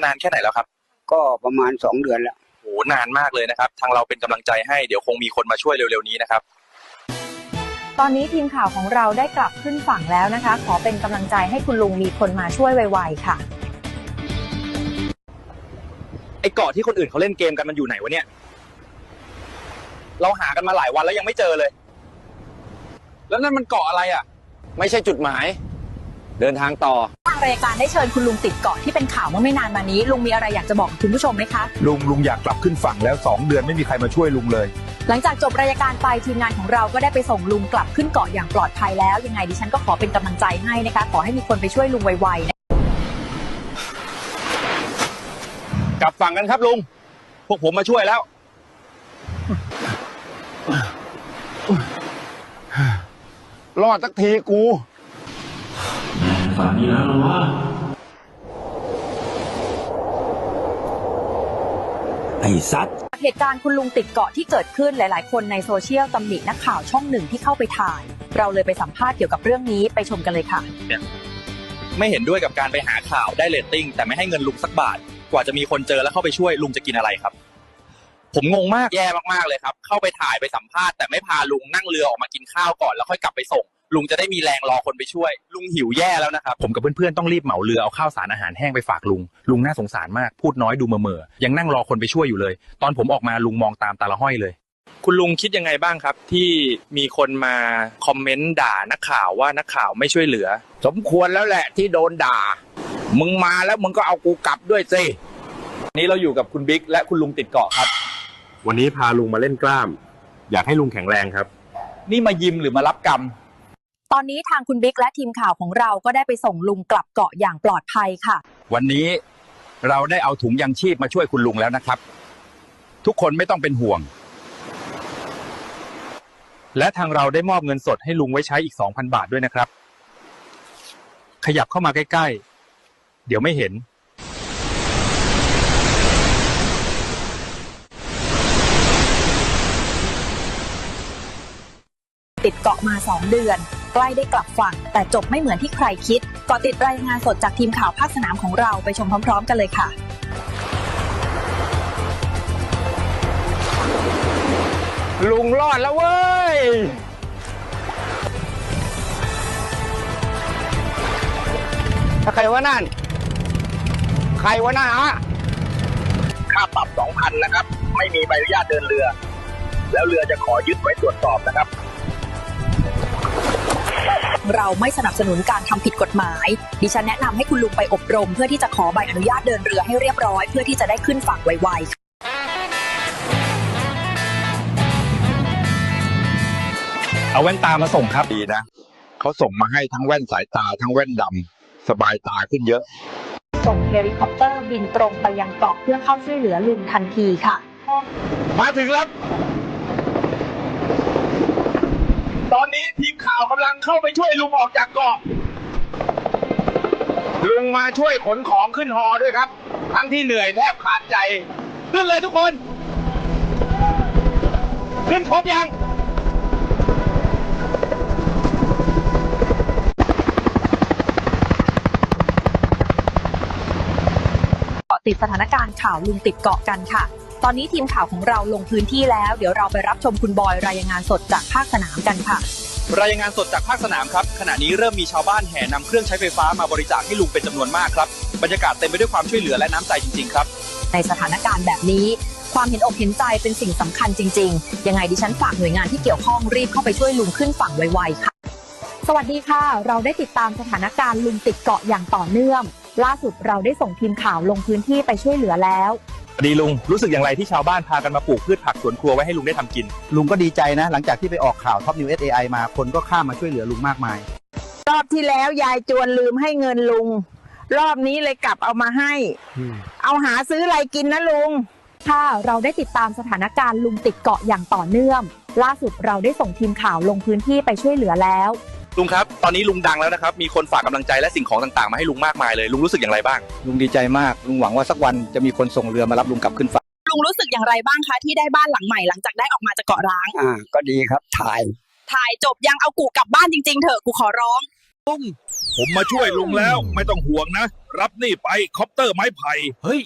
นานแค่ไหนแล้วครับก็ประมาณสองเดือนแล้ว โหนานมากเลยนะครับ ทางเราเป็นกำลังใจให้เดี๋ยวคงมีคนมาช่วยเร็วๆนี้นะครับ ตอนนี้ทีมข่าวของเราได้กลับขึ้นฝั่งแล้วนะคะ ขอเป็นกำลังใจให้คุณลุงมีคนมาช่วยไวๆค่ะ ไอ้เกาะที่คนอื่นเขาเล่นเกมกันมันอยู่ไหนวะเนี่ย เราหากันมาหลายวันแล้วยังไม่เจอเลย แล้วนั่นมันเกาะอะไรอะ ไม่ใช่จุดหมาย เดินทางต่อทาง รายการได้เชิญคุณลุงติดเกาะที่เป็นข่าวเมื่อไม่นานมานี้ ลุงมีอะไรอยากจะบอกคุณผู้ชมไหมคะ ลุงลุงอยากกลับขึ้นฝั่งแล้ว 2 เดือนไม่มีใครมาช่วยลุงเลย หลังจากจบรายการไปทีมงานของเราก็ได้ไปส่งลุงกลับขึ้นเกาะอย่างปลอดภัยแล้ว ยังไงดิฉันก็ขอเป็นกำลังใจให้นะคะ ขอให้มีคนไปช่วยลุงไวๆนะกลับฝั่งกันครับลุงพวกผมมาช่วยแล้วรอดสักทีกู ฝันดีแล้วนะว่าไอ้สัตว์เหตุการณ์คุณลุงติดเกาะที่เกิดขึ้นหลาย ๆ คนในโซเชียลตำหนินักข่าวช่องหนึ่งที่เข้าไปถ่าย เราเลยไปสัมภาษณ์เกี่ยวกับเรื่องนี้ไปชมกันเลยค่ะ ไม่เห็นด้วยกับการไปหาข่าวได้เรตติ้ง แต่ไม่ให้เงินลุงสักบาท กว่าจะมีคนเจอแล้วเข้าไปช่วยลุงจะกินอะไรครับ ผมงงมากแย่มากๆเลยครับ เข้าไปถ่ายไปสัมภาษณ์แต่ไม่พาลุงนั่งเรือออกมากินข้าวก่อนแล้วค่อยกลับไปส่ง ลุงจะได้มีแรงรอคนไปช่วย ลุงหิวแย่แล้วนะครับ ผมกับเพื่อนๆต้องรีบเหมาเรือเอาข้าวสารอาหารแห้งไปฝากลุง ลุงน่าสงสารมากพูดน้อยดูเมื่อๆยังนั่งรอคนไปช่วยอยู่เลย ตอนผมออกมาลุงมองตามตาละห้อยเลย คุณลุงคิดยังไงบ้างครับ ที่มีคนมาคอมเมนต์ด่านักข่าวว่านักข่าวไม่ช่วยเหลือ สมควรแล้วแหละที่โดนด่า มึงมาแล้วมึงก็เอากูกลับด้วยสินี่เราอยู่กับคุณบิ๊กและคุณลุงติดเกาะครับ วันนี้พาลุงมาเล่นกล้าม อยากให้ลุงแข็งแรงครับ นี่มายิมหรือมารับกรรม ตอนนี้ทางคุณบิ๊กและทีมข่าวของเราก็ได้ไปส่งลุงกลับเกาะอย่างปลอดภัยค่ะ วันนี้เราได้เอาถุงยังชีพมาช่วยคุณลุงแล้วนะครับ ทุกคนไม่ต้องเป็นห่วง และทางเราได้มอบเงินสดให้ลุงไว้ใช้อีก 2,000 บาทด้วยนะครับ ขยับเข้ามาใกล้ ๆ เดี๋ยวไม่เห็น ติดเกาะมา 2 เดือน ใกล้ได้กลับฝั่ง แต่จบไม่เหมือนที่ใครคิดเกาะติดรายงานสดจากทีมข่าวภาคสนามของเราไปชมพร้อม ๆ กันเลยค่ะลุงรอดแล้วเว้ย ถ้าใครว่านั่น ใครว่านั่นฮะ ค่าปรับสองพันนะครับ ไม่มีใบอนุญาตเดินเรือ แล้วเรือจะขอยึดไว้ตรวจสอบนะครับ เราไม่สนับสนุนการทำผิดกฎหมาย ดิฉันแนะนำให้คุณลุงไปอบรม เพื่อที่จะขอใบอนุญาตเดินเรือให้เรียบร้อย เพื่อที่จะได้ขึ้นฝั่งไวๆเอาแว่นตามาส่งครับดีนะเขาส่งมาให้ทั้งแว่นสายตาทั้งแว่นดำสบายตาขึ้นเยอะ ส่งเฮลิคอปเตอร์บินตรงไปยังเกาะเพื่อเข้าช่วยเหลือลุงทันทีค่ะ มาถึงแล้ว ตอ นี้ทีมข่าวกำลังเข้าไปช่วยลุงออกจากเกาะลุงมาช่วยขนของขึ้นฮอด้วยครับ ทั้งที่เหนื่อยแทบขาดใจ ขึ้นเลยทุกคน ขึ้นครบยังเกาะติดสถานการณ์ข่าวลุงติดเกาะกันค่ะ ตอนนี้ทีมข่าวของเราลงพื้นที่แล้ว เดี๋ยวเราไปรับชมคุณบอยรายงานสดจากภาคสนามกันค่ะ รายงานสดจากภาคสนามครับขณะนี้เริ่มมีชาวบ้านแห่นำเครื่องใช้ไฟฟ้ามาบริจาคให้ลุงเป็นจำนวนมากครับบรรยากาศเต็มไปด้วยความช่วยเหลือและน้ำใจจริงๆครับ ในสถานการณ์แบบนี้ ความเห็นอกเห็นใจเป็นสิ่งสำคัญจริง ๆ ยังไงดิฉันฝากหน่วยงานที่เกี่ยวข้องรีบเข้าไปช่วยลุงขึ้นฝั่งไวๆค่ะ สวัสดีค่ะ เราได้ติดตามสถานการณ์ลุงติดเกาะอย่างต่อเนื่อง ล่าสุดเราได้ส่งทีมข่าวลงพื้นที่ไปช่วยเหลือแล้ว ดีลุงรู้สึกอย่างไรที่ชาวบ้านพากันมาปลูกพืชผักสวนครัวไว้ให้ลุงได้ทำกิน ลุงก็ดีใจนะ หลังจากที่ไปออกข่าวท็อปนิวเอสไอมาคนก็ข้ามมาช่วยเหลือลุงมากมาย รอบที่แล้วยายจวนลืมให้เงินลุง รอบนี้เลยกลับเอามาให้ เอาหาซื้ออะไรกินนะลุง ค่ะเราได้ติดตามสถานการณ์ลุงติดเกาะอย่างต่อเนื่อง ล่าสุดเราได้ส่งทีมข่าวลงพื้นที่ไปช่วยเหลือแล้ว ลุงครับ ตอนนี้ลุงดังแล้วนะครับ มีคนฝากกำลังใจและสิ่งของต่างๆ มาให้ลุงมากมายเลย ลุงรู้สึกอย่างไรบ้าง ลุงดีใจมาก ลุงหวังว่าสักวันจะมีคนส่งเรือมารับลุงกลับขึ้นฝั่งลุงรู้สึกอย่างไรบ้างคะที่ได้บ้านหลังใหม่หลังจากได้ออกมาจากเกาะร้าง อ่า ก็ดีครับถ่าย ถ่ายจบยังเอากูกลับบ้านจริงๆเถอะกูขอร้องผมมาช่วยลุงแล้วไม่ต้องห่วงนะ รับนี่ไปคอปเตอร์ไม้ไผ่ เฮ้ย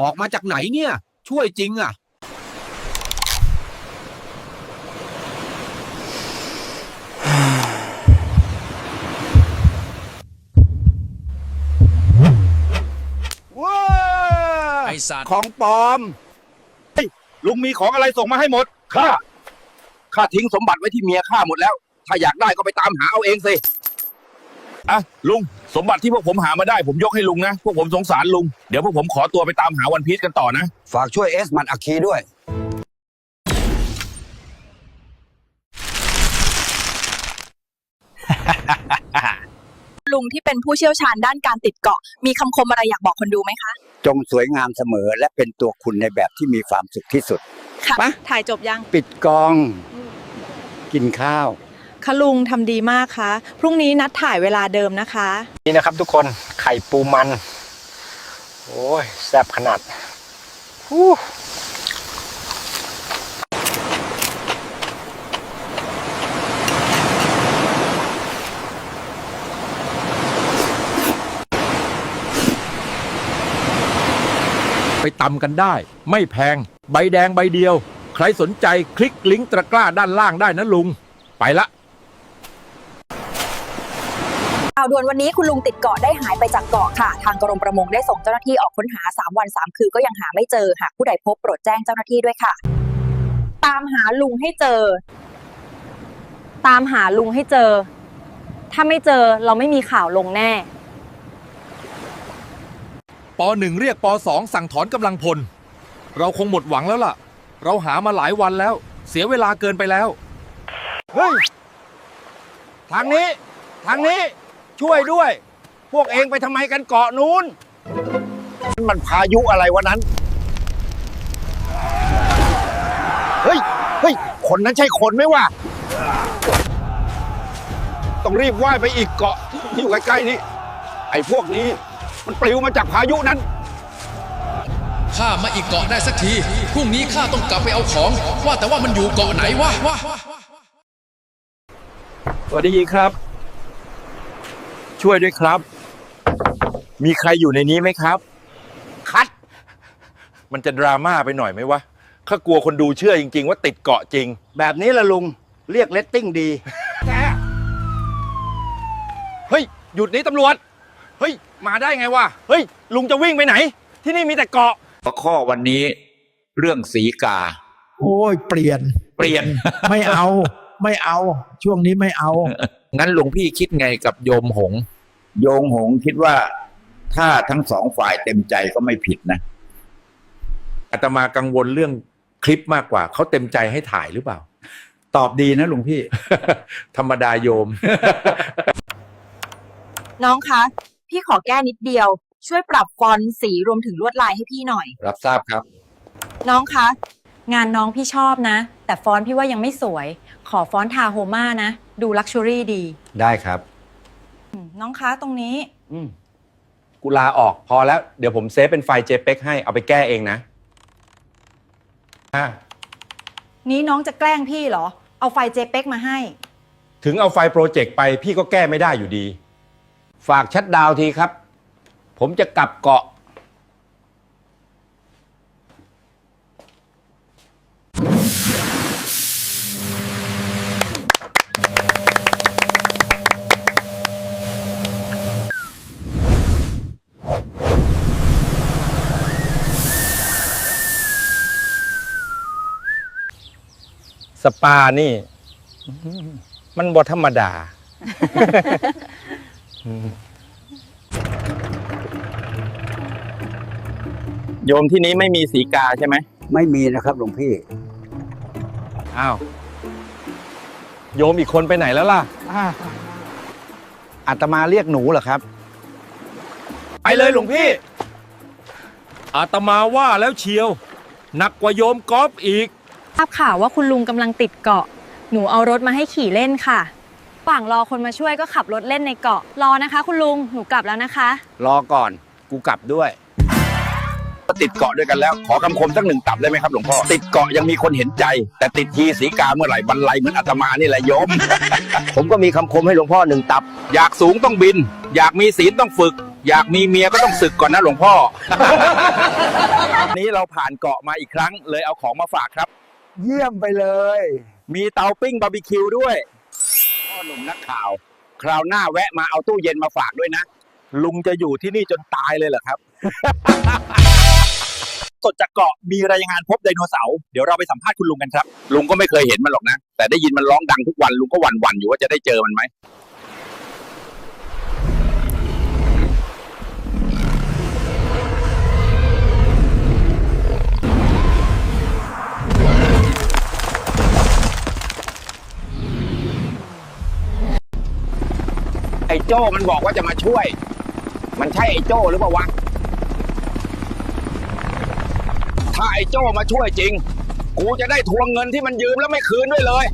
ออกมาจากไหนเนี่ย ช่วยจริงอะ ว้า ไอ้ สัตว์ ของปลอม ลุงมีของอะไรส่งมาให้หมด ข้า ข้าทิ้งสมบัติไว้ที่เมียข้าหมดแล้ว ถ้าอยากได้ก็ไปตามหาเอาเองสิ อะ ลุง สมบัติที่พวกผมหามาได้ ผมยกให้ลุงนะ พวกผมสงสารลุง เดี๋ยวพวกผมขอตัวไปตามหาวันพีชกันต่อนะ ฝากช่วยเอสมันอัคคีด้วย ลุงที่เป็นผู้เชี่ยวชาญด้านการติดเกาะ มีคำคมอะไรอยากบอกคนดูไหมคะ จงสวยงามเสมอและเป็นตัวคุณในแบบที่มีความสุขที่สุด ค่ะ ปะ ถ่ายจบยัง ปิดกอง กินข้าว คะลุงทำดีมากคะพรุ่งนี้นัดถ่ายเวลาเดิมนะคะ นี่นะครับทุกคนไข่ปูมัน โอ้ยแซ่บขนาดฮู้ ตำกันได้ ไม่แพง ใบแดงใบเดียว ใครสนใจคลิกลิงก์ตะกร้าด้านล่างได้นะลุง ไปละ ข่าวด่วนวันนี้คุณลุงติดเกาะได้หายไปจากเกาะค่ะ ทางกรมประมงได้ส่งเจ้าหน้าที่ออกค้นหา 3 วัน 3 คืนก็ยังหาไม่เจอ หากผู้ใดพบโปรดแจ้งเจ้าหน้าที่ด้วยค่ะ ตามหาลุงให้เจอ ตามหาลุงให้เจอ ถ้าไม่เจอเราไม่มีข่าวลงแน่ ปหนึ่งเรียกปสองสั่งถอนกำลังพล เราคงหมดหวังแล้วล่ะ เราหามาหลายวันแล้ว เสียเวลาเกินไปแล้ว เฮ้ย ทางนี้ ทางนี้ ช่วยด้วย พวกเองไปทำไมกันเกาะนู้น มันพายุอะไรวะนั้น เฮ้ย เฮ้ย คนนั้นใช่คนไหมวะ ต้องรีบว่ายไปอีกเกาะที่อยู่ใกล้ๆนี่ไอ้พวกนี้ มันปลิวมาจากพายุนั้นข้ามาอีกเกาะได้สักที พรุ่งนี้ข้าต้องกลับไปเอาของ ว่าแต่ว่ามันอยู่เกาะไหนวะวะสวัสดีครับ ช่วยด้วยครับ มีใครอยู่ในนี้ไหมครับ คัด มันจะดราม่าไปหน่อยไหมวะ ข้ากลัวคนดูเชื่อจริง ๆ ว่าติดเกาะจริง แบบนี้ละลุง เรียกเลตติ้งดี เฮ้ย หยุดนี้ตำรวจ เฮ้ย มาได้ไงวะ เฮ้ย ลุงจะวิ่งไปไหน ที่นี่มีแต่เกาะหัวข้อวันนี้เรื่องสีกา โอ้ยเปลี่ยนเปลี่ยน ไม่เอา ไม่เอา ช่วงนี้ไม่เอา งั้นหลวงพี่คิดไงกับโยมหง โยมหงคิดว่าถ้าทั้งสองฝ่ายเต็มใจก็ไม่ผิดนะ อาตมากังวลเรื่องคลิปมากกว่า เขาเต็มใจให้ถ่ายหรือเปล่า ตอบดีนะหลวงพี่ ธรรมดาโยม น้องคะ พี่ขอแก้นิดเดียว ช่วยปรับฟอนต์สีรวมถึงลวดลายให้พี่หน่อย รับทราบครับ น้องคะ งานน้องพี่ชอบนะ แต่ฟอนต์พี่ว่ายังไม่สวย ขอฟอนต์ทาโฮมานะ ดูลักชัวรี่ดีได้ครับ อืมน้องคะตรงนี้ อืมกูลาออกพอแล้ว เดี๋ยวผมเซฟเป็นไฟล์ JPEG ให้เอาไปแก้เองนะอะนี้น้องจะแกล้งพี่เหรอ เอาไฟล์ JPEG มาให้ ถึงเอาไฟล์โปรเจกต์ไปพี่ก็แก้ไม่ได้อยู่ดี ฝากชัดดาวทีครับ ผมจะกลับเกาะ สปานี่ มันบธรรมดา โยมที่นี้ไม่มีสีกาใช่ไหมไม่มีนะครับหลวงพี่ อ้าว โยมอีกคนไปไหนแล้วล่ะอาตมาเรียกหนูเหรอครับ ไปเลยหลวงพี่ อาตมาว่าแล้วเชียว หนักกว่าโยมกอล์ฟอีก ทราบข่าวว่าคุณลุงกำลังติดเกาะ หนูเอารถมาให้ขี่เล่นค่ะ ฝั่งรอคนมาช่วยก็ขับรถเล่นในเกาะ รอนะคะ คุณลุง หนูกลับแล้วนะคะ รอก่อนกูกลับด้วยทติดเกาะด้วยกันแล้ว ขอคำคมสักหนึ่งตับได้ไหมครับหลวงพ่อ ติดเกาะยังมีคนเห็นใจ แต่ติดทีสีกาเมื่อไหร่บรรลัยเหมือนอาตมานี่แหละโยม ผมก็มีคำคมให้หลวงพ่อหนึ่งตับ อยากสูงต้องบิน อยากมีศีลต้องฝึก อยากมีเมียก็ต้องศึกก่อนนะหลวงพ่อ นี้เราผ่านเกาะมาอีกครั้ง เลยเอาของมาฝากครับ เยี่ยมไปเลย มีเตาปิ้งบาร์บีคิวด้วย พ่อหนุ่มนักข่าว คราวหน้าแวะมาเอาตู้เย็นมาฝากด้วยนะ ลุงจะอยู่ที่นี่จนตายเลยเหรอครับ สดจากเกาะมีรายงานพบไดโนเสาร์เดี๋ยวเราไปสัมภาษณ์คุณลุงกันครับ ลุงก็ไม่เคยเห็นมันหรอกนะ แต่ได้ยินมันร้องดังทุกวันลุงก็หวั่นๆอยู่ว่าจะได้เจอมันไหม ไอ้โจ้มันบอกว่าจะมาช่วย มันใช่ไอ้โจ้หรือเปล่าวะ ถ้าไอ้โจ้มาช่วยจริง กูจะได้ทวงเงินที่มันยืมแล้วไม่คืนด้วยเลย